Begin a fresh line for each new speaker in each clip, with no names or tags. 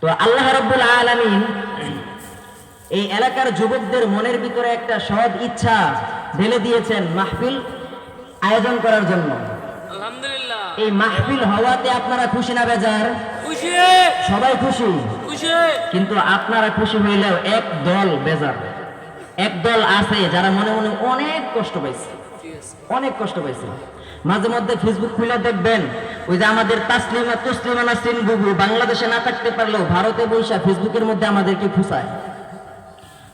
তো আল্লাহ রাব্বুল আলামিন এই এলাকার যুবকদের মনের ভিতরে একটা সৎ ইচ্ছা ঢেলে দিয়েছেন মাহফিল আয়োজন করার জন্য।
আলহামদুলিল্লাহ।
এই মাহফিল হওয়াতে আপনারা খুশি না বেজার?
খুশি।
সবাই খুশি?
খুশি।
কিন্তু আপনারা খুশি হইলেও এক দল বেজার। এক দল আছে যারা মনে মনে অনেক কষ্ট পাইছে। অনেক কষ্ট পাইছে। মাঝে মধ্যে ফেসবুক খুলে দেখবেন, ওই যে আমাদের তাসলিমা, তসলিমা নাসরিন বুবু বাংলাদেশে না থাকতে পারলেও ভারতে বৈশা ফেসবুকের মধ্যে আমাদেরকে খুশায়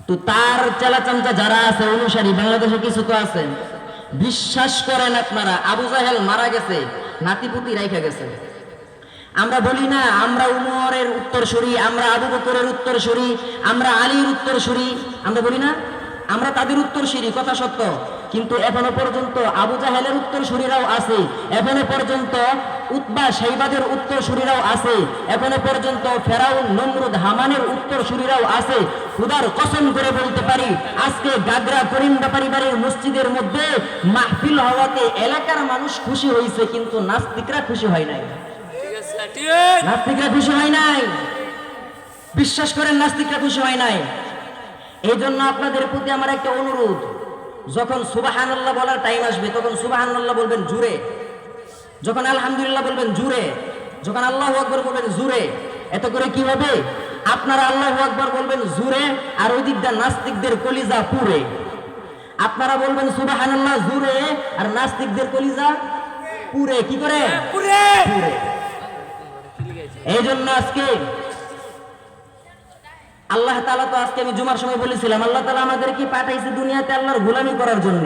তো তার চেলা চামচা যারা আছে, অনুসারী, বাংলাদেশে কিছু তো আছে। বিশ্বাস করেন আপনারা, আবু জাহেল মারা গেছে, নাতিপুতি রাইখা গেছে। আমরা বলি না, আমরা উমরের উত্তরসূরি, আমরা আবু বকরের উত্তরসূরি, আমরা আলীর উত্তরসূরি, আমরা বলি না, আমরা তাদের উত্তরসূরি, কথা সত্য। কিন্তু এখনও পর্যন্ত আবু জাহেলের উত্তরসূরিরাও আছে। এখনও পর্যন্ত উতবা সাইবাদের উত্তরসূরিরাও আছে। এখনও পর্যন্ত ফেরাউন নমরুদ হামানের উত্তরসূরিরাও আছে। খুদার কসম করে বলতে পারি আজকে গাগরা করিম ব্যাপারী বাড়ির মসজিদের মধ্যে মাহফিল হওয়াতে এলাকার মানুষ খুশি হয়েছে কিন্তু নাস্তিকরা খুশি হয় নাই। নাস্তিকরা খুশি হয় নাই? বিশ্বাস করেন নাস্তিকরা খুশি হয় নাই? এই জন্য আপনাদের প্রতি আমার একটা অনুরোধ যখন সুবাহান আল্লাহ বলার টাইম আসবে তখন সুবাহান আল্লাহ বলবেন জুড়ে। যখন আলহামদুলিল্লাহ বলবেন জুড়ে যখন আল্লাহ আকবর বলবেন জুড়ে এত করে কি হবে? আপনারা আল্লাহ আকবর বলবেন জুড়ে আর ওই দিকটা নাস্তিকদের কলিজা পুরে আপনারা বলবেন সুবাহান আল্লাহ জুড়ে আর নাস্তিকদের কলিজা পুরে কি করে?
পুরে
পুরে এই জন্য আজকে আল্লাহ তালা তো আজকে আমি জুমার সময় বলেছিলাম, আল্লাহ তালা আমাদেরকে পাঠাইছে দুনিয়াতে আল্লাহর গোলামি করার জন্য?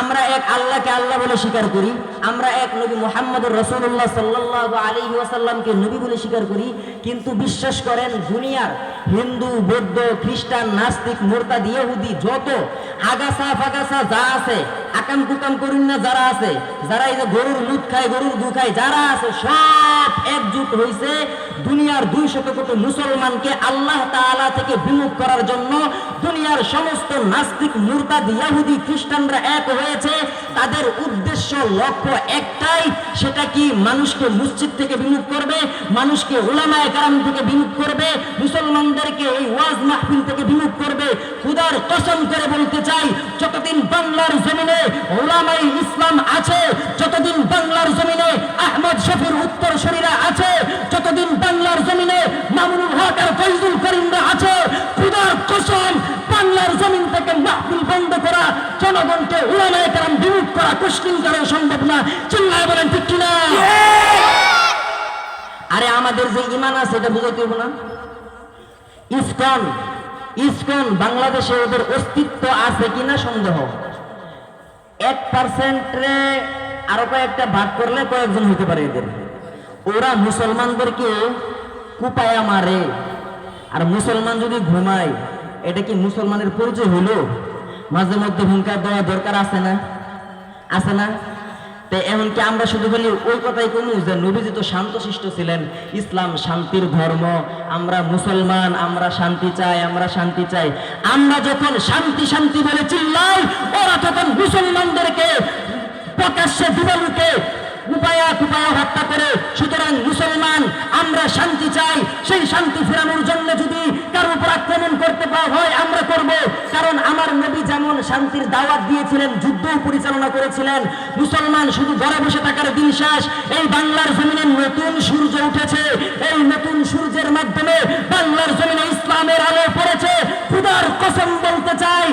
আমরা এক আল্লাহকে আল্লাহ বলে স্বীকার করি। আমরা এক নবী মোহাম্মদ রসুল্লাহ সাল্লাহ আলী ওয়াসাল্লামকে নবী বলে স্বীকার করি, কিন্তু বিশ্বাস করেন দুনিয়ার হিন্দু, বৌদ্ধ, খ্রিস্টান, নাস্তিক মোর্তা ইহুদি, যত আগাছা ফাগাছা যা আছে, আকাম কুকাম করুন না যারা আছে, যারা এই যে গরুর লুট খায়, গরুর গু খায়, যারা আছে, সব একজুট হয়েছে দুনিয়ার দুই শত কোটি মুসলমানকে আল্লাহ তাআলা থেকে বিমুখ করার জন্য। দুনিয়ার সমস্ত নাস্তিক, মুরতাদ ইয়াহুদি খ্রিস্টানরা এক হয়েছে। তাদের উদ্দেশ্য, লক্ষ্য একটাই, সেটা কি মানুষকে মসজিদ থেকে বিমুখ করবে, মানুষকে ওলামায় কারাম থেকে বিমুখ করবে, মুসলমানদেরকে এই ওয়াজ মাহফিল থেকে বিমুখ করবে? খুদার কসম করে বলতে চাই, যতদিন বাংলার জমিনে ওলামাই ইসলাম আছে, যতদিন বাংলার জমিনে আহমদ শফির উত্তর শরীরা আছে যতদিন বাংলার জমিনে মামুনুল হক আর ফৈজুল করিমরা আছে খুদার কসম বাংলার থেকে মাহফিল বন্ধ করা, জনগণকে ওলামায়ে কারাম বিমুখ করা কুশকিন করা সম্ভব না। চিল্লায় বলেন, ঠিক কিনা? আরে আমাদের যে ইমান আছে, এটা বুঝাইতে হবে না। ইসকন ইসকন, বাংলাদেশে ওদের অস্তিত্ব আছে কিনা সন্দেহ। এক পার্সেন্টে আরও কয়েকটা ভাগ করলে কয়েকজন হইতে পারে এদের। ওরা মুসলমানদেরকে কুপায়া মারে। আর মুসলমান যদি ঘুমায় এটা কি মুসলমানের পরিচয় হলো মাঝে মধ্যে হুঙ্কার দেওয়া দরকার আছে না? আছে না? তো এমনকি আমরা শুধু বলি ওই কথাই কোনো যে নবীজি তো শান্তশিষ্ট ছিলেন। ইসলাম শান্তির ধর্ম। আমরা মুসলমান, আমরা শান্তি চাই, আমরা শান্তি চাই। আমরা যখন শান্তি শান্তি বলে চিল্লাই, ওরা তখন মুসলমানদেরকে প্রকাশ্যে দিবালুকে উপায়া কুপায়া হত্যা করে। সুতরাং মুসলমান, আমরা শান্তি চাই। সেই শান্তি ফেরানোর জন্য যদি আক্রমণ করতে পাওয়া হয়, আমরা করব। কারণ আমার নবী যেমন শান্তির দাওয়াত দিয়েছিলেন যুদ্ধ পরিচালনা করেছিলেন। মুসলমান শুধু ঘরে বসে থাকার শেষ। এই বাংলার জমিনে নতুন সূর্য উঠেছে। এই নতুন সূর্যের মাধ্যমে বাংলার জমিনে ইসলামের আলো পড়েছে। খুদার কসম বলতে চাই,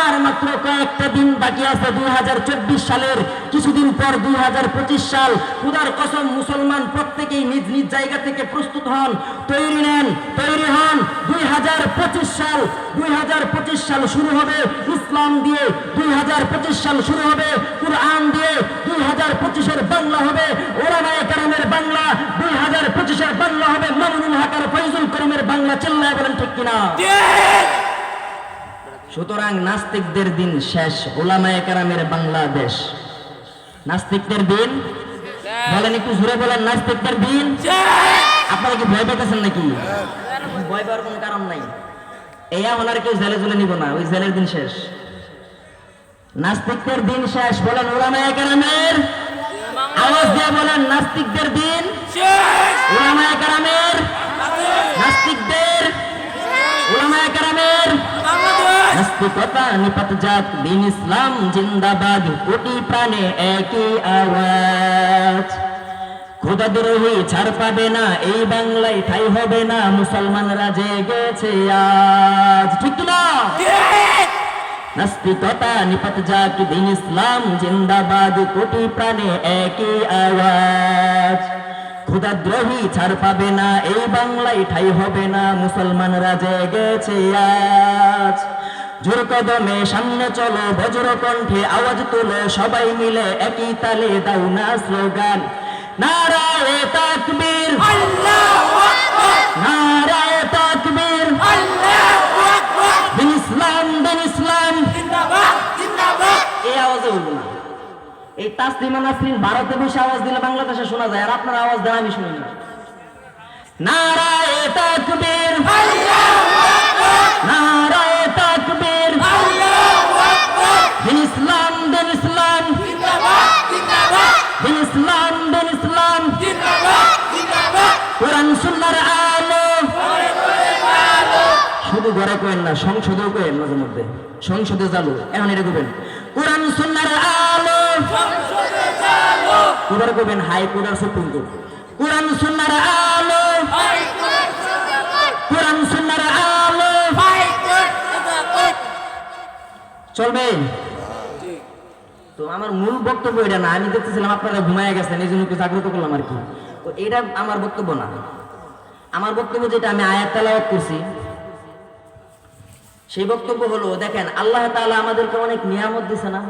আর মাত্র কয়েকটা দিন বাকি আছে, দুই হাজার চব্বিশ সালের কিছুদিন পর দুই হাজার পঁচিশ সাল খুদার কসম মুসলমান প্রত্যেকেই নিজ নিজ জায়গা থেকে প্রস্তুত হন, তৈরি নেন, তৈরি হন। দুই হাজার পঁচিশ সাল, দুই হাজার পঁচিশ সাল শুরু হবে ইসলাম দিয়ে, দুই হাজার পঁচিশ সাল শুরু হবে কুরআন দিয়ে, দুই হাজার পঁচিশের বাংলা হবে ওরামায় কারামের বাংলা, দুই হাজার পঁচিশের বাংলা হবে মামুনুল হাকার ফৈজুল করিমের বাংলা, চিল্লায় বলেন ঠিক কিনা? সুতরাং নাস্তিকদের দিন শেষ, ওলামায়ে কেরামের বাংলাদেশ নাস্তিকদের দিন? বলেন একটু ঘুরে বলেন নাস্তিকদের দিন? আপনারা কি ভয় পেতেছেন নাকি? ভয় পাওয়ার কোনো কারণ নাই। এই ওনার কেউ জেলে জুলে নিব না ওই জেলের দিন শেষ। নাস্তিকদের দিন শেষ বলেন ওলামায় কারামের আওয়াজ দিয়ে বলেন নাস্তিকদের দিন ওলামায় কারামের
নাস্তিকদের ওলামায় কারামের
নাস্তিকতা নিপাত যাক দিন ইসলাম জিন্দাবাদ, কোটি প্রাণে একই আওয়াজ। খোদাদ্রোহী ছাড় পাবে না, এই বাংলায় ঠাই হবে না, মুসলমানরা জেগেছে আজ। ঠিক না নাস্তিকতা নিপাত যাক দিন ইসলাম জিন্দাবাদ, কোটি প্রাণে একই আওয়াজ। ক্ষুদাদ্রোহী ছাড় পাবে না, এই বাংলায় ঠাই হবে না, মুসলমানরা জেগেছে আজ। জোর কদমে সামনে চলো বজ্র কণ্ঠে আওয়াজ তুলো সবাই মিলে একই তালে দাও না স্লোগান। নারায়ে তাকবীর। নারায়ে তাকবীর। দিন ইসলাম দিন ইসলাম। এই আওয়াজে না। এই তাসলিমা নাসরিন ভারতে বসে আওয়াজ দিলে বাংলাদেশে শোনা যায় আর আপনার আওয়াজ দেন আমি শুনি না। নারায়ে তাকবীর। নারায়ে ঘরে কোয়েন না, সংসদেও কোয়েন মাঝে মধ্যে। সংসদে চালু, এখন এটা করবেন। কোরআন সুন্নাহর আলো। এবার করবেন হাইকোর্ট আর সুপ্রিম কোর্ট। কোরআন সুন্নাহর আলো। কোরআন সুন্নাহর আলো। চলবে? তো আমার মূল বক্তব্য এটা না, আমি দেখতেছিলাম আপনারা ঘুমায় গেছেন, এই জন্য জাগ্রত করলাম আর কি। তো এটা আমার বক্তব্য না। আমার বক্তব্য যেটা, আমি আয়াত তালাওয়াত করছি। সেই বক্তব্য হলো, দেখেন, আল্লাহ তাআলা আমাদেরকে অনেক নিয়ামত দিছে না?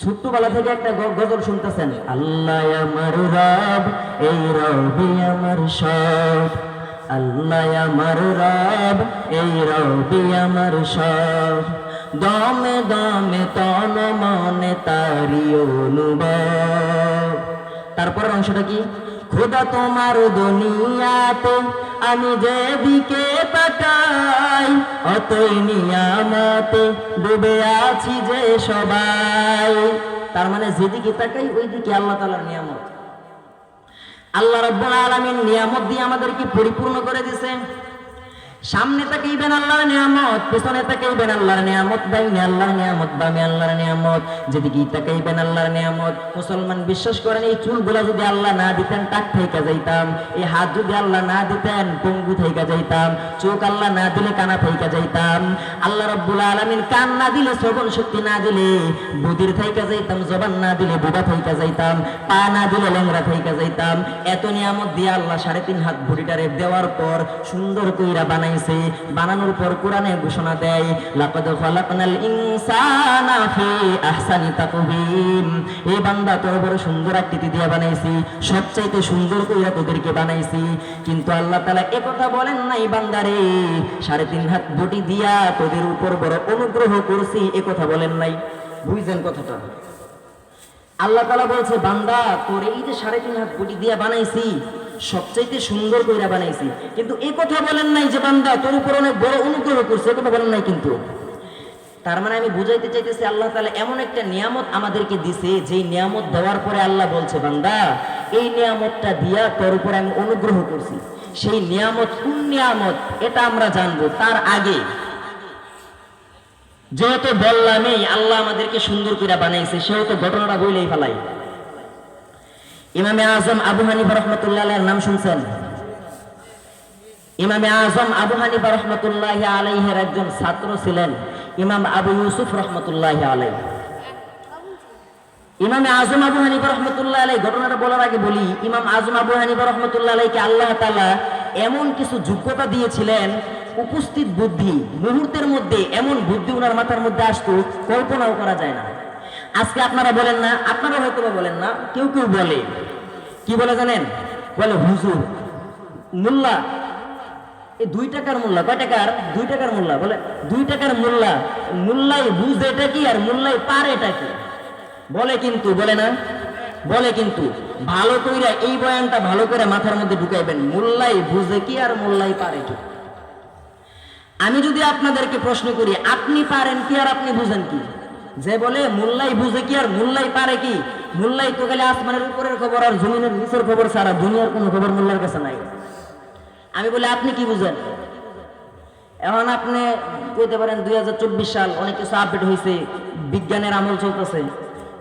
ছোট্টবেলা থেকে একটা গজল শুনতেছেন, আল্লাহ আমার রব, এই রবি আমার সব। আল্লাহ আমার রব, এই রবি আমার সব। দমে দমে তন মনে তারি অনুভব। তারপরের অংশটা কি? খোদা তোমার দুনিয়াতে, আমি যে দিকে তাকাই, অতই নিয়ামতে ডুবে আছি যে সবাই। তার মানে যেদিকে তাকাই ওই দিকে আল্লাহ তালার নিয়ামত। আল্লাহ রব্বুল আলমীর নিয়ামত দিয়ে আমাদেরকে পরিপূর্ণ করে দিছে সামনে তাকাইবেন আল্লাহর নিয়ামত, পেছনে তাকাইবেন আল্লাহর নিয়ামত দাইনে আল্লাহর নিয়ামত, বামে আল্লাহর নিয়ামত। যেদিকে তাকাইবেন আল্লাহর নিয়ামত, মুসলমান বিশ্বাস করেন, এই চুলগুলা যদি আল্লাহ না দিতেন, টাক থাইকা যাইতাম। এই হাত যদি আল্লাহ না দিতেন, পঙ্গু থাইকা যাইতাম। চোখ আল্লাহ না দিলে কানা থাইকা যাইতাম। আল্লাহ রব্বুল আলামিন কান না দিলে, শ্রবণ শক্তি না দিলে, বুদির থাইকা যাইতাম, জবান না দিলে বুড়া থাইকা যাইতাম, পা না দিলে ল্যাংরা থাইকা যাইতাম। এত নিয়ামত দিয়ে আল্লাহ সাড়ে তিন হাত ভুড়িটারে দেওয়ার পর সুন্দর কইরা বানাইছে, বানানোর পর কোরআনে ঘোষণা দেয়, লাকাদ খালাকনাল ইনসানা ফি আহসানি তাকবীম এই বান্দা তোর বড় সুন্দর আকৃতি দিয়ে বানাইছি, সবচাইতে সুন্দর কইরা তোদেরকে বানাইছি। কিন্তু আল্লাহ তাআলা এ কথা বলেন নাই বান্দারে, সাড়ে তিন হাত বটি দিয়া তোদের উপর বড় অনুগ্রহ করছি, এ কথা বলেন নাই। বুঝছেন কথাটা? আল্লাহ তালা বলছে, বান্দা, তোর এই যে সাড়ে তিন হাত গুটি দিয়া বানাইছি সবচাইতে সুন্দর কইরা বানাইছি। কিন্তু এই কথা বলেন নাই যে বান্দা, তোর উপর অনেক বড় অনুগ্রহ করছে কথা বলেন নাই কিন্তু। তার মানে আমি বুঝাইতে চাইতেছি, আল্লাহ তালা এমন একটা নিয়ামত আমাদেরকে দিছে, যেই নিয়ামত দেওয়ার পরে আল্লাহ বলছে, বান্দা, এই নিয়ামতটা দিয়া তোর উপর আমি অনুগ্রহ করছি। সেই নিয়ামত কোন নিয়ামত, এটা আমরা জানব তার আগে। যেহেতু বললামই, আল্লাহ আমাদেরকে সুন্দর করে বানাইছে, সেহেতু ঘটনাটা বইলেই ফেলাই। ইমামে আজম আবু হানিফা রহমতুল্লাহ নাম শুনছেন? ইমামে আজম আবু হানিফা রহমতুল্লাহ আলাইহের একজন ছাত্র ছিলেন, ইমাম আবু ইউসুফ রহমতুল্লাহ আলাই ইমামে আজম আবু হানিফা রহমতুল্লাহ আলাই ঘটনাটা বলার আগে বলি, ইমাম আজম আবু হানিফা রহমতুল্লাহ আলাইকে আল্লাহ তাআলা এমন কিছু যোগ্যতা দিয়েছিলেন, উপস্থিত বুদ্ধি মুহূর্তের মধ্যে, এমন বুদ্ধি ওনার মাথার মধ্যে আসতো, কল্পনাও করা যায় না। আজকে আপনারা বলেন না, আপনারা হয়তো বলেন না, কেউ কেউ বলে। কি বলে জানেন? বলে হুজুর, মোল্লা, এই দুই টাকার মোল্লা, কয় টাকার? দুই টাকার মোল্লা, বলে দুই টাকার মোল্লা, মোল্লাই বুঝ এটা কি আর মোল্লাই পার এটা কি? বলে কিন্তু, বলে না, বলে কিন্তু, ভালো কইরা এই বয়ানটা ভালো করে মাথার মধ্যে ঢুকাইবেন, মোল্লাই বুঝে কি আর মোল্লাই পারে কি? আমি যদি আপনাদেরকে প্রশ্ন করি, আপনি পারেন কি আর আপনি বুঝেন কি? যে বলে মোল্লাই বুঝে কি আর মোল্লাই পারে কি? মোল্লাই তো গেলে আসমানের উপরের খবর আর জমিনের নিচের খবর ছাড়া দুনিয়ার কোনো খবর মোল্লার কাছে নাই। আমি বলি, আপনি কি বুঝেন? এখন আপনি কইতে পারেন দুই হাজার চব্বিশ সাল অনেক কিছু আপডেট হয়েছে বিজ্ঞানের আমল চলতেছে।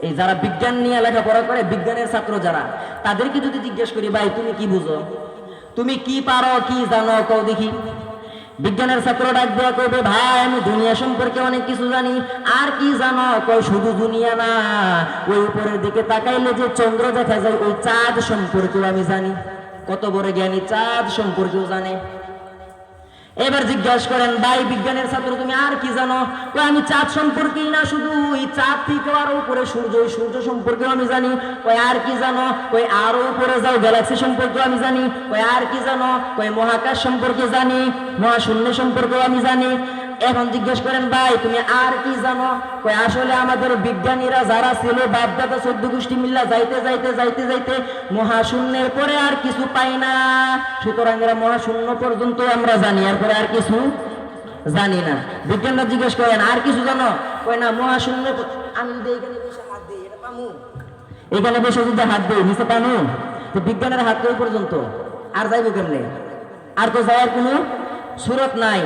এই যারা বিজ্ঞান নিয়ে লেখাপড়া করে, বিজ্ঞানের ছাত্র যারা, তাদেরকে যদি জিজ্ঞেস করি, ভাই, তুমি কি বুঝো? তুমি কি পারো, কি জানো? কও দেখি। বিজ্ঞানের ছাত্র ডাক দেওয়া করবে ভাই, আমি দুনিয়া সম্পর্কে অনেক কিছু জানি। আর কি জানো? কয় শুধু দুনিয়া না। ওই উপরের দিকে তাকাইলে যে চন্দ্র দেখা যায়, ওই চাঁদ সম্পর্কেও আমি জানি। কত বড় জ্ঞানী চাঁদ সম্পর্কেও জানে। এবার জিজ্ঞাসা করেন, ভাই, বিজ্ঞানের ছাত্র, তুমি আর কি জানো? আমি চাঁদ সম্পর্কেই না শুধু, ওই চাঁদ থেকে আরও উপরে সূর্য, ওই সূর্য সম্পর্কে আমি জানি। কই আর কি জানো? কই আরও উপরে যাও, গ্যালাক্সি সম্পর্কে আমি জানি। কই আর কি জানো? কই মহাকাশ সম্পর্কে জানি, মহাশূন্য সম্পর্কে আমি জানি। এখন জিজ্ঞেস করেন, ভাই, তুমি আর কি জানো? কই আসলে আমাদের বিজ্ঞানীরা যারা ছিল, বাপদাদা চোদ্দ গোষ্ঠী মিল্লা যাইতে যাইতে যাইতে যাইতে মহাশূন্যের পরে আর কিছু পাই না। সুতরাং এরা মহাশূন্য পর্যন্ত আমরা জানি এরপরে আর কিছু জানি না। বিজ্ঞানরা জিজ্ঞেস করেন, আর কিছু জানো? কই না, মহাশূন্য আমি যদি এখানে বসে হাত দিই, এটা পামু? এখানে বসে যদি হাত দিই নিচে পামু? তো বিজ্ঞানের হাত ওই পর্যন্ত। আর যাইবো কেমনে? আর তো যাওয়ার কোনো সুরত নাই।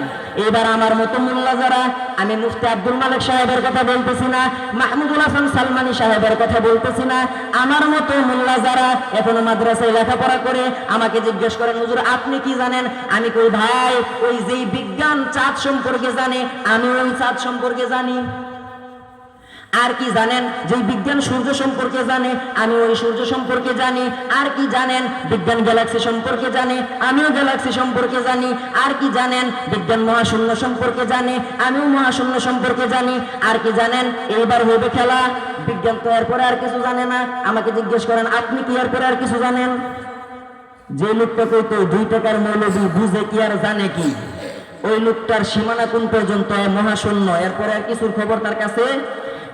এবার আমার মতো মোল্লা যারা, আমি মুফতি আব্দুল মালিক সাহেবের কথা বলতেছি না, মাহমুদুল হাসান সালমানি সাহেবের কথা বলতেছি না। আমার মতো মোল্লা যারা এখনও মাদ্রাসায় লেখাপড়া করে, আমাকে জিজ্ঞেস করেন, হুজুর, আপনি কি জানেন? আমি কই, ভাই, ওই যেই বিজ্ঞান চাঁদ সম্পর্কে জানে, আমি ওই চাঁদ সম্পর্কে জানি। আর কি জানেন? যে বিজ্ঞান সূর্য সম্পর্কে জানে, আমি ওই সূর্য সম্পর্কে জানি। আর কি জানেন? বিজ্ঞান গ্যালাক্সি সম্পর্কে জানে, আমিও গ্যালাক্সি সম্পর্কে জানি। আর কি জানেন? বিজ্ঞান মহাশূন্য সম্পর্কে জানে, আমিও মহাশূন্য সম্পর্কে জানি। আর কি জানেন? এইবার হবে খেলা। বিজ্ঞান তো এরপরে আর কিছু জানে না। আমাকে জিজ্ঞেস করেন, আপনি কি এরপরে আর কিছু জানেন? যে লোকটা কইতো, দুই টাকার মৌলবী বুঝে কি আর জানে কি? ওই লোকটার সীমানা কোন পর্যন্ত? মহাশূন্য। এরপরে আর কিছুর খবর তার কাছে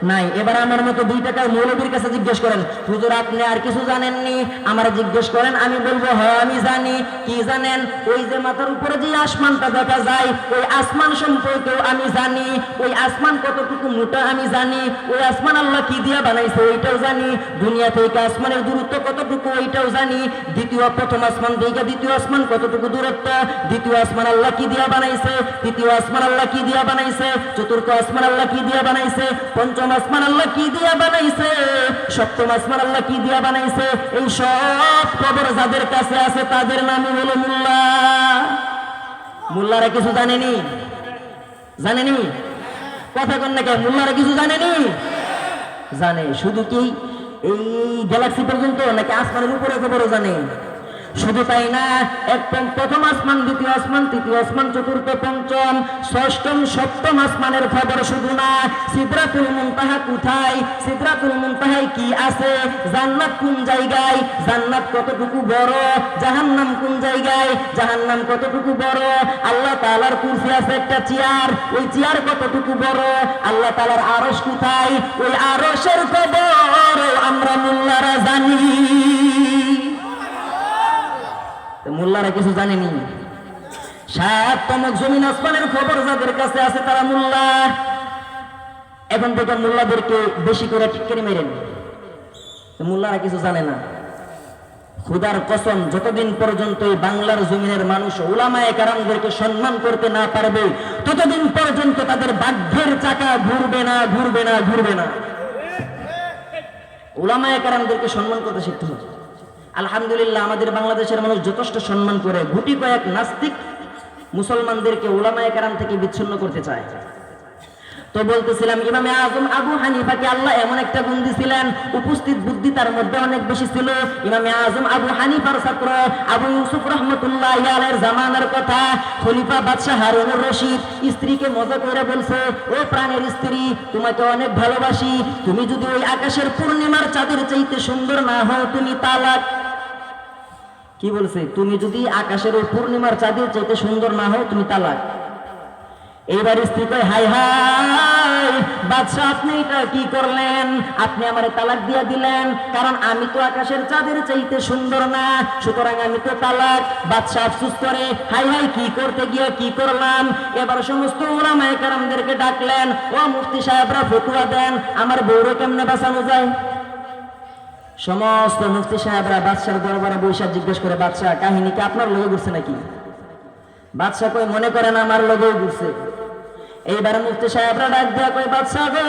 নাই। এবার আমার মতো দুই টাকার মৌলবীর কাছে জিজ্ঞেস করেন, হুজুর, আপনি আর কিছু জানেননি? আমার জিজ্ঞেস করেন, আমি বলব হ্যাঁ আমি জানি। কি জানেন? ওই যে মাথার উপরে যে আসমানটা দেখা যায়, ওই আসমান সম্পর্কেও আমি জানি। ওই আসমান কতটুকু মোটা আমি জানি। ওই আসমান আল্লাহ কি দিয়া বানাইছে, ওইটাও জানি। দুনিয়া থেকে আসমানের দূরত্ব কতটুকু, ওইটাও জানি। দ্বিতীয়, প্রথম আসমান থেকে দ্বিতীয় আসমান কতটুকু দূরত্ব? দ্বিতীয় আসমান আল্লাহ কি দিয়া বানাইছে? তৃতীয় আসমান আল্লাহ কি দিয়া বানাইছে? চতুর্থ আসমান আল্লাহ কি দিয়া বানাইছে? পঞ্চম আসমান আল্লাহ কি দিয়া বানাইছে? সপ্তম আসমান আল্লাহ কি দিয়া বানাইছে? এই সব খবর যাদের কাছে আছে তাদের নামই হলো মোল্লা। মোল্লারা কিছু জানেনি? জানেনি? কথা কন না কেন মোল্লারা কিছু জানেনি? জানে। শুধু কি এই গ্যালাক্সি পর্যন্ত নাকি আসমানের উপরে খবরও জানে? শুধু তাই না একদম প্রথম আসমান, দ্বিতীয় আসমান, তৃতীয় আসমান, চতুর্থ পঞ্চম, ষষ্ঠম, সপ্তম আসমানের খবর শুধু না, সিদ্রাতুল মুনতাহা কোথায়? সিদ্রাতুল মুনতাহায় কি আছে? জান্নাত কোন জায়গায়? জান্নাত কতটুকু বড়? জাহান্নাম কোন জায়গায়? জাহান্নাম কতটুকু বড়? আল্লাহ তাআলার কুরসি আছে একটা চেয়ার, ওই চেয়ার কতটুকু বড়? আল্লাহ তাআলার আরশ কোথায়? ওই আরশের খবর আমরা মোল্লারা জানি। মোল্লারা কিছু জানেনি। সাত তমক জমিন আসমানের খবর যাদের কাছে আছে তারা মোল্লা। এখন থেকে মোল্লাদেরকে বেশি করে টিটকারি মেরেন। মোল্লারা কিছু জানে না। খুদার কসম, যতদিন পর্যন্ত এই বাংলার জমিনের মানুষ ওলামায় কারামদেরকে সম্মান করতে না পারবে, ততদিন পর্যন্ত তাদের বাধ্যের চাকা ঘুরবে না ঘুরবে না ঘুরবে না। ওলামায় কারামদেরকে সম্মান করতে শিখতে হবে। আলহামদুলিল্লাহ, আমাদের বাংলাদেশের মানুষ যথেষ্ট সম্মান করে, গুটি কয়েক নাস্তিক মুসলমানদেরকে ওলামায় কারাম থেকে বিচ্ছিন্ন করতে চায়। তো বলতেছিলাম, ইমামে আজম আবু হানিফাকে আল্লাহ এমন একটা গুণ দিছিলেন, উপস্থিত বুদ্ধি তার মধ্যে অনেক বেশি ছিল। ইমামে আজম আবু হানিফার ছাত্র, আবু ইউসুফ রহমতুল্লাহ আলের জামানার কথা, খলিফা বাদশাহ হারুনুর রশিদ, স্ত্রীকে মজা করে বলছে, ও প্রাণের স্ত্রী, তোমাকে অনেক ভালোবাসি, তুমি যদি ওই আকাশের পূর্ণিমার চাঁদের চাইতে সুন্দর না হও, তুমি তালাক কি বলছে? তুমি যদি আকাশের ওই পূর্ণিমার চাঁদের চাইতে সুন্দর না হও, তুমি তালাক। এইবার স্ত্রী কয়, হাই হাই, বাদশাহ, আপনি এটা কি করলেন? আপনি আমারে তালাক দিয়া দিলেন। কারণ আমি তো আকাশের চাঁদের চাইতে সুন্দর না, সুতরাং আমি তো তালাক। বাদশাহ আফসুস করে, হাই হাই, কি করতে গিয়ে কি করলাম? এবার সমস্ত ওলামায়ে কারামদেরকে ডাকলেন, ও মুফতি সাহেবরা ফতুয়া দেন, আমার বউরে কেমনে বাঁচানো যায়? সমস্ত মুফতি সাহেবরা বাদশাহ দরবারে বৈশাখ জিজ্ঞেস করে, বাদশাহ, কাহিনী কি আপনার লোক ঘুরছে নাকি? বাদশাহ কই মনে করেন আমার লগেও ঘুরছে। এইবার মুফতি সাহেবরা ডাক দেয়া কই বাদশাহ গো,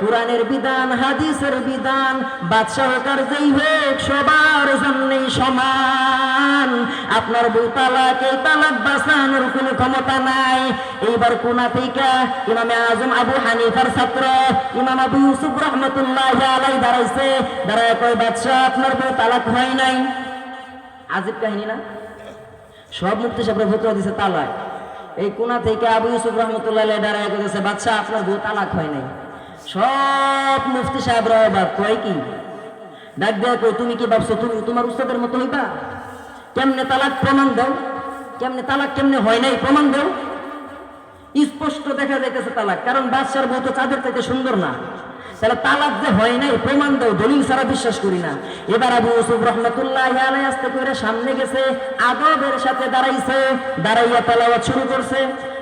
কোরআনের বিধান, হাদিসের বিধান, বাদশাহ যেই হোক, সবার জন্যই সমান। আপনার বউ তালাক, এই তালাক বাঁচানোর কোনো ক্ষমতা নাই। এইবার কোনা থেকে ইমামে আজম আবু হানিফার ছাত্র, ইমাম আবু ইউসুফ রহমতুল্লাহ আলাই দাঁড়াইছে। দাঁড়ায় কই বাদশাহ, আপনার বউ তালাক হয় নাই? আজিব কাহিনী না? সব মুক্তি সাহেবরা ভুতরা দিছে তালাক। এই কোনা থেকে আবু ইউসুফ রহমতুল্লাহ দাঁড়ায় করেছে বাচ্চা আপনার বউ তালাক হয় নাই। সব মুফতি সাহেবরা অবাক কয় কি? ডাক দেওয়া কই তুমি কি ভাবছ, তুমি তোমার উস্তাদের মতো হইবা? কেমনে তালাক প্রমাণ দাও? কেমনে তালাক কেমনে হয় নাই প্রমাণ দাও? স্পষ্ট দেখা যাইতেছে তালাক, কারণ বাদশার বউ তো চাঁদের থেকে সুন্দর না। তাহলে তালাক যে হয় নাই প্রমাণ দাও দলিল ছাড়া বিশ্বাস করি না এবার আবু ইউসুফ রহমতুল্লাহ আলাই আস্তে করে সামনে গেছে আদবের সাথে দাঁড়াইছে দাঁড়াইয়া তালাওয়াত শুরু করছে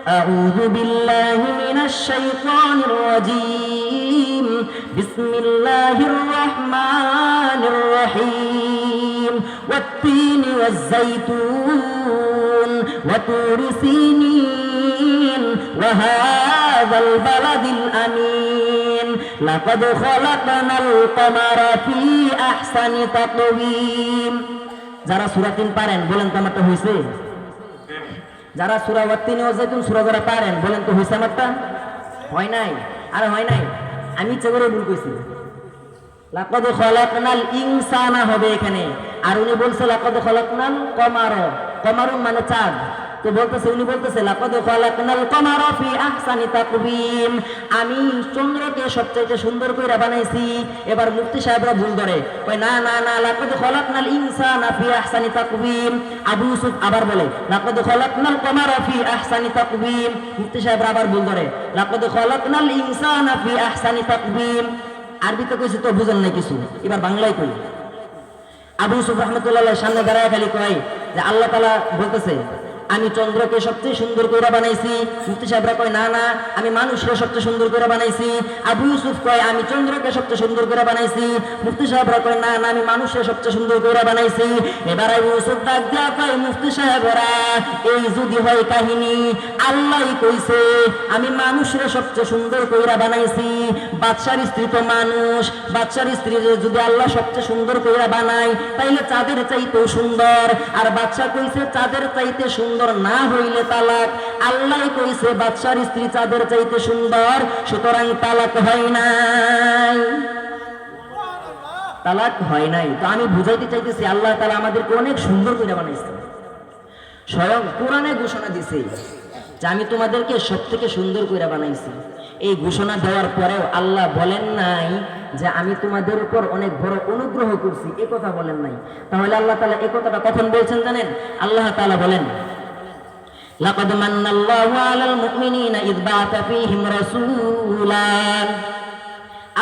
أعوذ بالله من الشيطان الرجيم بسم الله الرحمن الرحيم والتين والزيتون وطور سينين وهذا البلد الأمين لقد خلقنا القمر في أحسن تقويم যারা সুরা তিন পারেন বলেন তো আমারটা হয়েছে যারা সুরা ওয়াত্তিন ও জাইতুন সুরা যারা পারেন বলেন তো হয়েছে আমারটা হয় নাই আরে হয় নাই আমি ইচ্ছে করে ভুল কইছি লাকদ খলাকনাল ইনসানা হবে এখানে আর উনি বলছে লাকদ খলাকনাল কমার কমারুন মানে চাঁদ তো বলতেছে উনি বলতেছে আমি চন্দ্রকে সবচেয়ে সুন্দর করে বানাইছি। এবার মুফতি সাহেবরা ভুল ধরে। কই না না না, লাকদ খলাকনাল ইনসানা ফি আহসানি তাকবীম। আবু ইউসুফ আবার বলে, লাকদ খলাকনাল কমার ফি আহসানি তাকবীম। মুফতি সাহেবরা আবার ভুল ধরে, লাকদ ফি আহসানি তাকবীম। আরবিতে কইছে তো বুঝেন নাই কিছু। এবার বাংলায় কই? আবু ইউসুফ রহমতুল্লাহ সামনে দাঁড়ায় খালি কয় যে, আল্লাহ তালা বলতেছে আমি চন্দ্রকে সবচেয়ে সুন্দর করে বানাইছি। মুফতি সাহেবরা কয়, না না, আমি মানুষকে সবচেয়ে সুন্দর করে বানাইছি। আবু ইউসুফ কয়, আমি চন্দ্রকে সবচেয়ে সুন্দর করে বানাইছি। মুফতি সাহেবরা কয়, না না, আমি মানুষকে সবচেয়ে সুন্দর করে বানাইছি। এবার আবু ইউসুফ ডাক দেয়া কয়, মুফতি সাহেবরা, এই যদি হয় কাহিনী আল্লাহই কইছে, আমি মানুষের সবচেয়ে সুন্দর কইরা বানাইছি। বাদশার স্ত্রী তো মানুষ, বাদশার স্ত্রী যদি আল্লাহ সবচেয়ে সুন্দর কইরা বানায়, তাইলে চাঁদের চাইতেও সুন্দর। আর বাদশা কইছে, চাঁদের চাইতে সুন্দর না হইলে তালাক। আল্লাহ কইছে, বাদশার স্ত্রী চাঁদের চাইতে সুন্দর, সুতরাং তালাক হয় নাই। তালাক হয় নাই। তো আমি বুঝাইতে চাইতেছি, আল্লাহ তালা আমাদেরকে অনেক সুন্দর করে বানাইছে। স্বয়ং কোরআনে ঘোষণা দিছে যে আমি তোমাদেরকে সব থেকে সুন্দর করে বানাইছি। এই ঘোষণা দেওয়ার পরেও আল্লাহ বলেন নাই যে আমি তোমাদের উপর অনেক বড় অনুগ্রহ করছি। এ কথা বলেন নাই। তাহলে আল্লাহ তালা এ কথাটা কখন বলছেন জানেন? আল্লাহ তালা বলেন لقد من الله على المؤمنين إذ بعث فيهم رسولا.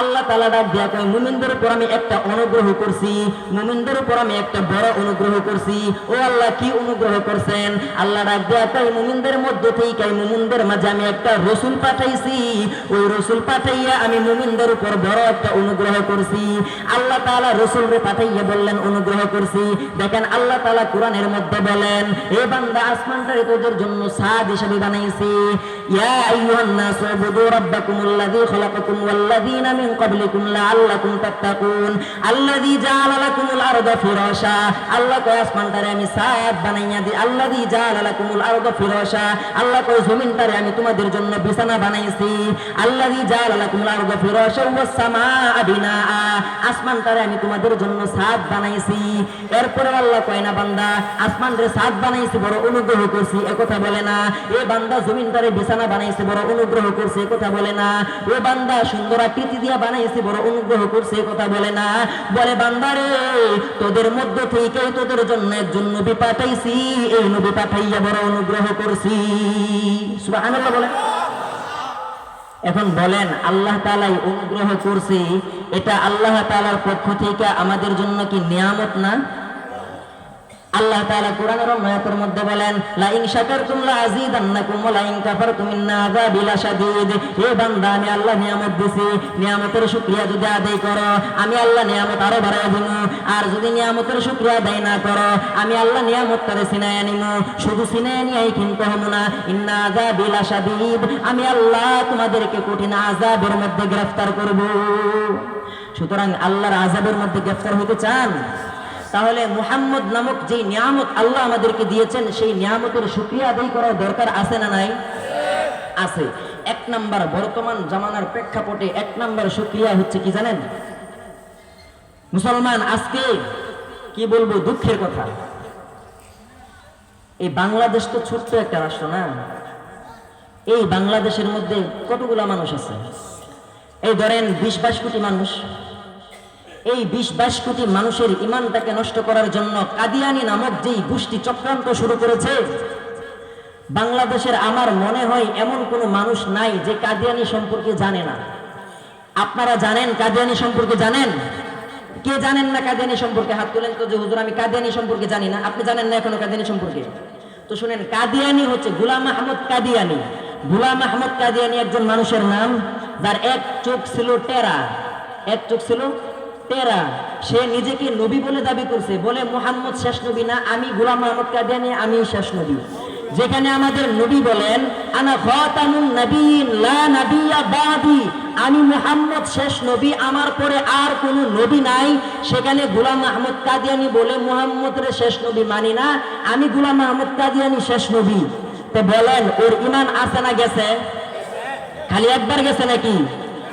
আল্লাহ তালা ডাক দেয়া কয়, মুমিনদের উপর আমি একটা অনুগ্রহ করছি, মুমিনদের উপর আমি একটা বড় অনুগ্রহ করছি। ও আল্লাহ, কি অনুগ্রহ করছেন? আল্লাহ ডাক দেয়া কয়, মুমিনদের মধ্য থেকে মুমিনদের মাঝে আমি একটা রসুল পাঠাইছি। ওই রসুল পাঠাইয়া আমি মুমিনদের উপর বড় একটা অনুগ্রহ করছি। আল্লাহ তাআলা রসুলরে পাঠাইয়া বললেন, অনুগ্রহ করছি। দেখেন, আল্লাহ তাআলা কোরআনের মধ্যে বলেন, এ বান্দা, আসমানটারে তোদের জন্য সাদ হিসেবে বানাইছি। ইয়া আইয়ুহান নাস উবুদু রাব্বাকুমুল্লাযী খালাকাকুম ওয়াল্লাযীনা মিন লাআল্লাকুম তাত্তাকুন আল্লাযী জাআলা লাকুমুল আরদা ফিরাশা আল্লাহ কয় আসমানটারে আমি সাদ বানাইয়া দি। আল্লাযী জাআলা লাকুমুল আরদা ফিরাশা। আল্লাহ কয় জমিনটারে আমি তোমাদের জন্য বিছানা বানাইছি। আল্লাযী জাআলা লাকুমুল আরদা ফিরাশা ওয়াস সামাআ বিনাআ। আসমানটারে আমি তোমাদের জন্য সাদ বানাইছি। এরপরে আল্লাহ কয়, না বান্দা আসমানরে সাদ বানাইছি, বড় অনুগ্রহ করছি বলে না। এ বান্দা জমিনটারে বিছানা বানাইছে, বড় অনুগ্রহ করছে কথা বলে না। ও বান্দা, সুন্দর আকৃতি দিয়া বানাইছে, বড় অনুগ্রহ করছে কথা বলে না। বলে, বান্দারে, তোদের মধ্য থেকে তোদের জন্য একজন নবী পাঠাইছি। এই নবী পাঠাইয়া বড় অনুগ্রহ করছি। সুবহানাল্লাহ বলে এখন বলেন, আল্লাহ তালাই অনুগ্রহ করছে। এটা আল্লাহ তালার পক্ষ থেকে আমাদের জন্য কি নিয়ামত না? আল্লাহ তাআলা কোরআনের আয়াতের মধ্যে বলেন লা ইন শাকারতুম লা আযীদান্নাকুম ওয়া লা ইন কাফারতুম ইন্না আযাবি লাশাদীদ। হে বান্দা, আমি আল্লাহ নিয়ামত দিছি। নিয়ামতের শুকরিয়া যদি আদায় করো, আমি আল্লাহ নিয়ামত আরও বাড়ায় দিব। আর যদি নিয়ামতের শুকরিয়া আদায় না করো, আমি আল্লাহ নিয়ামত তারে সিনায় আনিমু শুধু সিনায় নিয়েই কিন্তু হব না। ইন্না আযাবি লাশাদীদ। আমি আল্লাহ তোমাদেরকে কঠিন আযাবের মধ্যে গ্রেফতার করব। সুতরাং আল্লাহর আযাবের মধ্যে গ্রেফতার হতে চান? তাহলে মুহাম্মদ নামক যে নিয়ামত আল্লাহ আমাদেরকে দিয়েছেন, সেই নিয়ামতের শুক্রিয়া আদায় করার দরকার আছে না নাই? আছে। এক নাম্বার বর্তমান জামানার প্রেক্ষাপটে এক নাম্বার শুক্রিয়া হচ্ছে কি জানেন? মুসলমান, আজকে কি বলব? দুঃখের কথা। এই বাংলাদেশ তো ছোট্ট একটা রাষ্ট্র না? এই বাংলাদেশের মধ্যে কতগুলা মানুষ আছে? এই ধরেন বিশ বাইশ কোটি মানুষ। এই বিশ বাইশ কোটি মানুষের ইমানটাকে নষ্ট করার জন্য কাদিয়ানি নামক যেই গোষ্ঠী চক্রান্ত শুরু করেছে, বাংলাদেশের আমার মনে হয় এমন কোনো মানুষ নাই যে কাদিয়ানি সম্পর্কে জানে না। আপনারা জানেন কাদিয়ানি সম্পর্কে জানেন? কে জানেন না কাদিয়ানি সম্পর্কে? হাত তোলেন তো যে, হুজুর, আমি কাদিয়ানি সম্পর্কে জানি না। আপনি জানেন না এখনও কাদিয়ানি সম্পর্কে? তো শুনেন, কাদিয়ানি হচ্ছে গুলাম আহমদ কাদিয়ানি। গুলাম আহমদ কাদিয়ানি একজন মানুষের নাম, যার এক চোখ ছিল টেরা। এক চোখ ছিল টেরা সে নিজেকে নবী বলে দাবি করছে। বলে, মোহাম্মদ শেষ নবী না, আমি গুলাম আহমদ কাদিয়ানি আমি শেষ নবী। যেখানে আমাদের নবী বলেন, আনা খাতামুন নবীন লা নাবিয়্যা বাদি। আমি মুহাম্মদ শেষ নবী, আমার পরে আর কোনো নবী নাই। সেখানে গোলাম আহমদ কাদিয়ানি বলে, মুহাম্মদের শেষ নবী মানি না, আমি গোলাম আহমদ কাদিয়ানি শেষ নবী। তো বলেন, ওর ইমান আছে না গেছে? খালি একবার গেছে নাকি?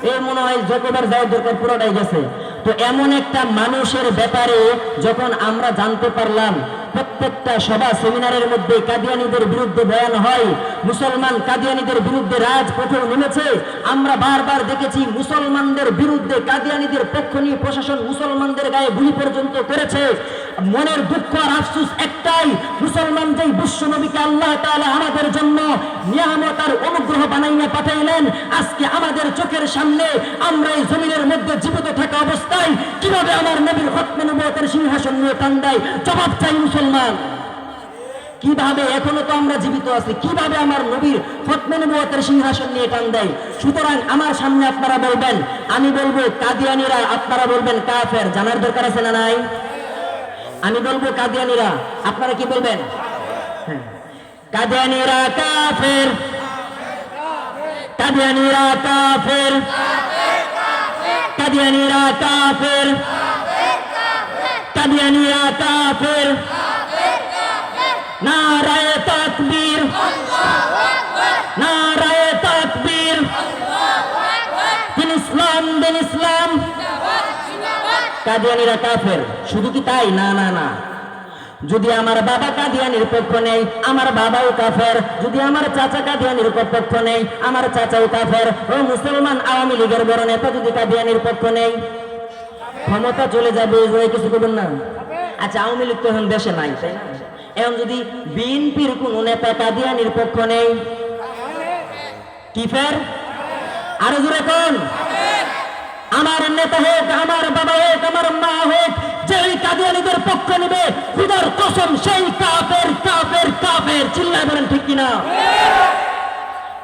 এই মনে হয় যতবার যাওয়ার দরকার পুরোটাই গেছে। তো এমন একটা মানুষের ব্যাপারে যখন আমরা জানতে পারলাম, প্রত্যেকটা সভা সেমিনারের মধ্যে কাদিয়ানিদের বিরুদ্ধে বয়ান হয়, মুসলমান কাদিয়ানিদের বিরুদ্ধে রাজপথেও নেমেছে। আমরা বারবার দেখেছি মুসলমানদের বিরুদ্ধে কাদিয়ানিদের পক্ষ নিয়ে প্রশাসন মুসলমানদের গায়ে গুলি পর্যন্ত করেছে। মনের দুঃখ আর আফসুস একটাই মুসলমান যেই বিশ্ব নবীকে আল্লাহ আমাদের জন্য নিয়ামত আর অনুগ্রহ বানাইয়া পাঠাইলেন, আজকে আমাদের চোখের সামনে আমরা এই জমিনের মধ্যে জীবিত থাকা অবস্থায় কীভাবে আমার নবীর নবুয়তের সিংহাসন নিয়ে টান দেয় জবাব চাই মুসলমান। কীভাবে? এখনও তো আমরা জীবিত আছি। কীভাবে আমার নবীর খতমে সিংহাসন নিয়ে টান দেয় সুতরাং আমার সামনে আপনারা বলবেন, আমি বলব, কাদিয়ানিরা আপনারা বলবেন, কাফের, জানার দরকার আছে না নাই? আমি বলব কাদিয়ানিরা, আপনারা কি বলবেন? হ্যাঁ। কাদিয়ানিরা কাফের। কাদিয়ানিরা কাফের। কাদিয়ানিরা কাফের। কাদিয়ানিরা কাফের। নারায়ে তাকবীর। নারায়ে তাকবীর। ইসলাম, দিন ইসলাম। কাদিয়ানিরা কাফের। শুধু কি তাই? না না না। যদি আমার বাবা কাদিয়ানির পক্ষ নেই, আমার বাবাও কাফের। যদি আমার চাচা কাদিয়ানির পক্ষ নেই, আমার চাচাও কাফের। ও মুসলমান আওয়ামী লীগের বড় নেতা যদি কাদিয়ানির পক্ষ নেই, ক্ষমতা চলে যাবে কিছু করবেন না। আচ্ছা আওয়ামী লীগ তো এখন দেশে নাই, তাই না? এখন যদি বিএনপির কোন নেতা কাদিয়ানির পক্ষ নেই, কি ফের? আরও জোরে কোন। আমার নেতা হোক, আমার বাবা হোক, আমার মা হোক, যেই কাদিয়ানিদের পক্ষ নেবে, খুদার কসম সেই কাফের কাফের কাফের। চিল্লায় বলেন ঠিক কিনা?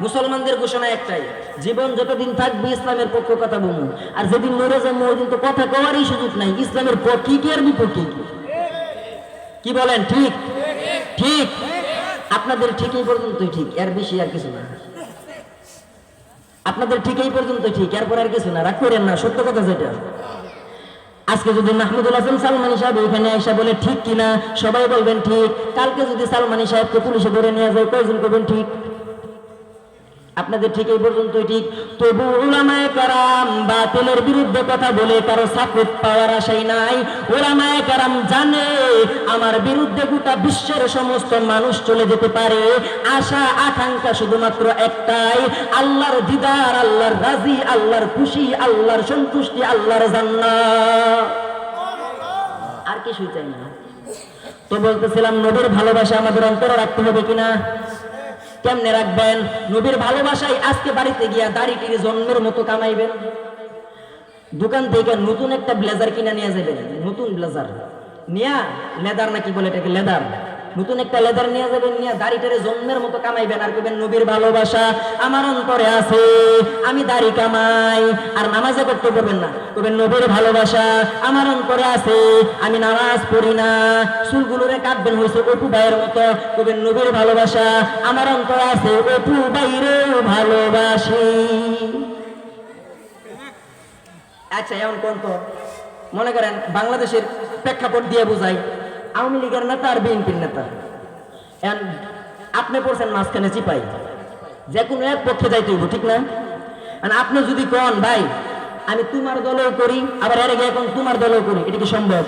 মুসলমানদের ঘোষণা একটাই, জীবন যতদিন থাকবে ইসলামের পক্ষ কথা বলব আর যেদিন মরে যাব ওই দিন তো কথা কওয়ারই সুযোগ নাই, ইসলামের পক্ষে কি আর বিপক্ষে কি কি বলেন, ঠিক? ঠিক। আপনাদের ঠিকই পর্যন্তই ঠিক, এর বেশি আর কিছু না। আপনাদের ঠিক এই পর্যন্ত ঠিক, এরপর আর কিছু না, রাগ করেন না, সত্য কথা যেটা। আজকে যদি মাহমুদুল হাসান সালমানি সাহেব ওইখানে এসে বলে ঠিক কিনা, সবাই বলবেন ঠিক। কালকে যদি সালমানি সাহেবকে পুলিশে ধরে নিয়ে যায়, কয়জন করবেন ঠিক? আপনাদের ঠিক এই পর্যন্তই, ঠিক? তবু উলামায়ে কারাম বাতিলের বিরুদ্ধে কথা বলে কারও সাপোর্ট পাওয়ার আশাই নাই। উলামায়ে কারাম জানে আমার বিরুদ্ধে গোটা বিশ্বের সমস্ত মানুষ চলে যেতে পারে। আশা, আকাঙ্ক্ষা শুধুমাত্র একটাই, আল্লাহর দিদার, আল্লাহর রাজি, আল্লাহর খুশি, আল্লাহর সন্তুষ্টি, আল্লাহর জান্নাত। আর কিছুই চাই না। তো বলতেছিলাম, নবীর ভালোবাসা আমাদের অন্তরে রাখতে হবে কিনা? কেমনে রাখবেন? নবীর ভালোবাসায় আজকে বাড়িতে গিয়া দাড়ি টিড়ি জন্মের মতো কামাইবেন। দোকান থেকে নতুন একটা ব্লেজার কিনে নিয়ে যাবেন। নতুন ব্লেজার। নিয়া, লেদার নাকি বলে এটাকে লেদার? নতুন একটা লেদার নিয়ে যাবেন, নিয়ে দাড়িটারে জন্মের মতো কামাইবেন আর কইবেন, নবীর ভালোবাসা আমার অন্তরে আছে, আমি দাড়ি কামাই। আর নামাজে করতে পারবেন না, কইবেন, নবীর ভালোবাসা আমার অন্তরে আছে, আমি নামাজ পড়ি না। চুলগুলোরে কাটবেন হয়েছে অপু ভাইয়ের মতো, কইবেন, নবীর ভালোবাসা আমার অন্তরে আছে, অপু ভাইরেও ভালোবাসি। আচ্ছা এমন কোন তো মনে করেন বাংলাদেশের প্রেক্ষাপট দিয়ে বোঝাই। আওয়ামী লীগের নেতা আর বিএনপির নেতা। আপনি পড়ছেন মাঝখানে চিপাই যে কোনো এক পক্ষে যাইতে হইব, ঠিক না? আপনি যদি কন, ভাই, আমি তোমার দলেও করি, আবার এর এখন তোমার দলেও করি, এটা কি সম্ভব?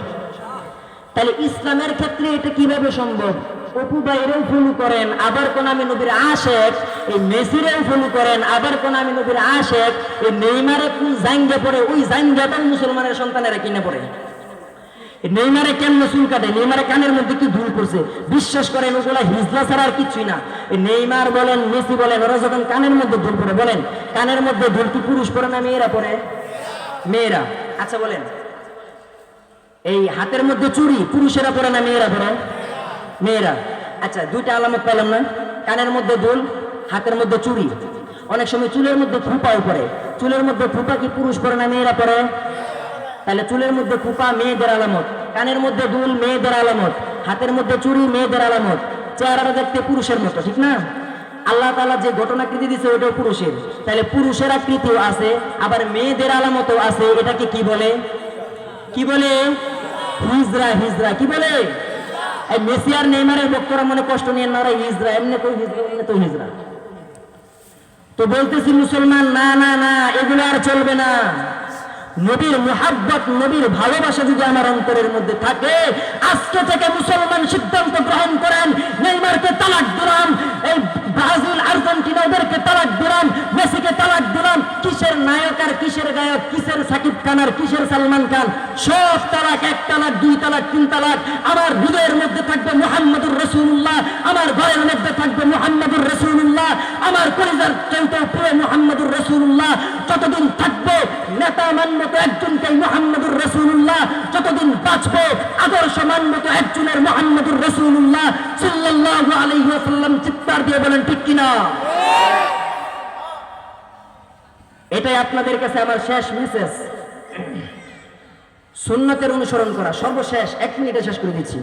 তাহলে ইসলামের ক্ষেত্রে এটা কীভাবে সম্ভব? অপু বাইরেও ফলো করেন, আবার কোন আমি নবীর আশেক, এই মেসিরেও ফলো করেন, আবার কোন আমি নবীর আশেক, এই নেইমারে কোন জাঙ্গে পড়ে, ওই জাঙ্গাটাও মুসলমানের সন্তানেরা কিনে পড়ে। নেইমারে কেমনে চুল কাটে নেইমারে কানের মধ্যে কি ধুল পড়ছে বিশ্বাস করেন ওগুলা হিজলা ছাড়া আর কিছুই না। নেইমার বলেন, মেসি বলেন, ওরা যখন কানের মধ্যে ধুল পড়ে বলেন, কানের মধ্যে ধুল কি পুরুষ পড়ে না মেয়েরা পড়ে মেয়েরা। আচ্ছা বলেন, এই হাতের মধ্যে চুড়ি পুরুষেরা পরে না মেয়েরা পরে? মেয়েরা। আচ্ছা দুইটা আলামত পেলাম না। কানের মধ্যে দুল হাতের মধ্যে চুড়ি অনেক সময় চুলের মধ্যে ফুপাও পরে চুলের মধ্যে ফুপা কি পুরুষ পরে না মেয়েরা পরে? তাহলে চুলের মধ্যে ফুপা মেয়েদের আলামত। কানের মধ্যে দুল, মেয়েদের আলামত। হাতের মধ্যে চুড়ি মেয়েদের আলামত। চেহারাটা দেখতে পুরুষের মতো, ঠিক না? আল্লাহ তাআলা যে ঘটনাকৃতি দিছে, ওটাও পুরুষের। তাহলে পুরুষের আকৃতিও আছে, আবার মেয়েদের আলামতও আছে, এটাকে কি বলে? কি বলে? হিজরা হিজরা। কি বলে? এই মেসি আর নেইমারের বক্তরা মনে কষ্ট নিয়ে, না হিজরা, এমনি তো হিজরা, এমনি তো হিজরা। তো বলতেছি মুসলমান, না না না, এগুলো আর চলবে না। নবীর মোহাব্বত, নবীর ভালোবাসা যদি আমার অন্তরের মধ্যে থাকে, আজকে থেকে মুসলমান সিদ্ধান্ত গ্রহণ করেন, নেইমারকে তালাক দিলাম। এই ব্রাজিল আর্জেন্টিনা ওদেরকে তালাক দিলাম, মেসিকে তালাক দিলাম। কিসের নায়ক আর কিসের গায়ক, কিসের সাকিব খান আর কিসের সালমান খান? সব তালাক, এক তালাক, দুই তালাক, তিন তালাক। আমার হৃদয়ের মধ্যে থাকবে মুহাম্মদুর রসুল্লাহ আমার ঘরের মধ্যে থাকবে মুহাম্মদুর রসুল্লাহ আমার পরিবার কেউটাও প্রিয় মুহাম্মদুর রসুল্লাহ যতদিন থাকব, নেতা মান্য তো একজনকে মুহাম্মদুর রসুল্লাহ যতদিন বাঁচবো, আদর্শ মান্য তো একজনের মোহাম্মদুর রসুল্লাহ সাল্লাল্লাহু আলাইহি ওয়াসাল্লাম চিৎকার দিয়ে বলেন, ঠিক কিনা? এটাই আপনাদের কাছে আমার শেষ মেসেজ সুন্নতের অনুসরণ করা, সর্বশেষ, এক মিনিটে শেষ করে দিচ্ছি।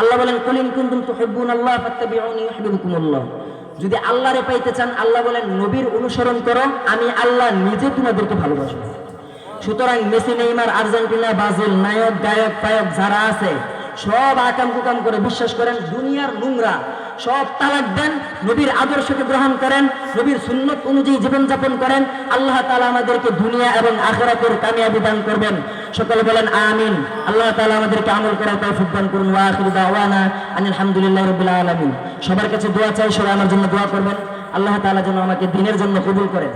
আল্লাহ বলেন কলিন কুন্তুম তুহিব্বুন আল্লাহ ফাত্তাবিউনি যদি আল্লাহরে পাইতে চান, আল্লাহ বলেন, নবীর অনুসরণ করো, আমি আল্লাহ নিজে তোমাদেরকে ভালোবাসবো। সুতরাং মেসি, নেইমার, আর্জেন্টিনা, ব্রাজিল, নায়ক, গায়ক পায়ক যারা আছে সব আকাম কুকাম করে বিশ্বাস করেন, দুনিয়ার নোংরা সব তালাক দেন, নবীর আদর্শকে গ্রহণ করেন, নবীর সুন্নত অনুযায়ী জীবনযাপন করেন, আল্লাহ তাআলা আমাদেরকে দুনিয়া এবং আখেরাতের কামিয়াবি দান করবেন। সকলে বলেন, আমিন। আল্লাহ তালা আমাদেরকে আমল করার তৌফিক দান করুন। ওয়া আখিরু দাওয়ানা আনিল হামদুলিল্লাহি রাব্বিল আলামিন। সবার কাছে দোয়া চাই, সবাই আমার জন্য দোয়া করবেন। আল্লাহ তাআলা যেন আমাকে দিনের জন্য কবুল করেন